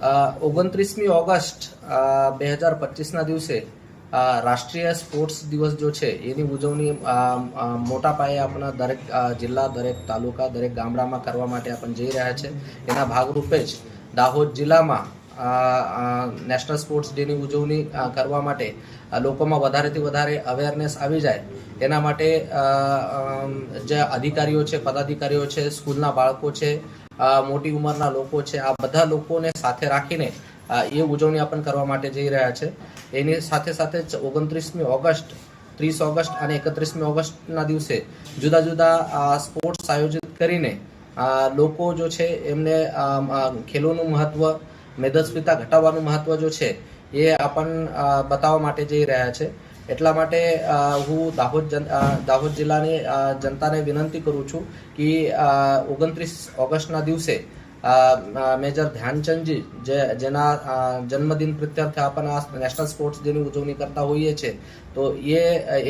ઓગણત્રીસમી August બે હજાર પચીસના દિવસે રાષ્ટ્રીય સ્પોર્ટ્સ દિવસ જો છે, એની ઉજવણી મોટા પાયે આપણા દરેક જિલ્લા, દરેક તાલુકા, દરેક ગામડામાં કરવા માટે આપણે જઈ રહ્યા છે. એના ભાગરૂપે જ દાહોદ જિલ્લામાં નેશનલ સ્પોર્ટ્સ ડેની ઉજવણી કરવા માટે લોકોમાં વધારેથી વધારે અવેરનેસ આવી જાય એના માટે જે અધિકારીઓ છે, પદાધિકારીઓ છે, સ્કૂલના બાળકો છે મોટી ઉંમરના લોકો છે, આ બધા લોકોને સાથે રાખીને એ ઉજવણી આપણે કરવા માટે જઈ રહ્યા છે. એની સાથે સાથે ઓગણત્રીસમી ઓગસ્ટ, ત્રીસ ઓગસ્ટ અને એકત્રીસમી ઓગસ્ટના દિવસે જુદા જુદા સ્પોર્ટ્સ આયોજિત કરીને લોકો જો છે, એમને ખેલોનું મહત્વ મેદસ્વીતા ઘટાડવાનું મહત્વ જો છે, એ આપણ બતાવવા માટે જઈ રહ્યા છે. એટલા માટે હું દાહોદ દાહોદ જિલ્લાની જનતાને વિનંતી કરું છું કે ઓગણત્રીસ ઓગસ્ટના દિવસે મેજર ધ્યાનચંદજી, જે, જેના જન્મદિન પ્રત્યર્થે આપણે આ નેશનલ સ્પોર્ટ્સ ડેની ઉજવણી કરતા હોઈએ છીએ તો એ,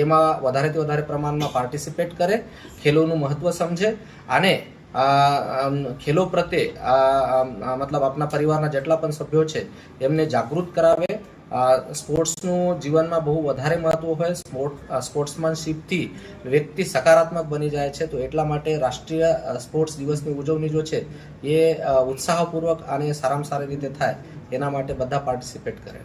એમાં વધારેથી વધારે પ્રમાણમાં પાર્ટિસિપેટ કરે, ખેલોનું મહત્વ સમજે અને ખેલો પ્રત્યે મતલબ આપના પરિવારના જેટલા પણ સભ્યો છે એમને જાગૃત કરાવે. સ્પોર્ટ્સનું જીવનમાં બહુ વધારે મહત્વ હોય. સ્પોર્ટ સ્પોર્ટ્સમેનશીપથી વ્યક્તિ સકારાત્મક બની જાય છે. તો એટલા માટે રાષ્ટ્રીય સ્પોર્ટ્સ દિવસની ઉજવણી જો છે, એ ઉત્સાહપૂર્વક અને સારામાં સારી રીતે થાય, એના માટે બધા પાર્ટિસિપેટ કરે.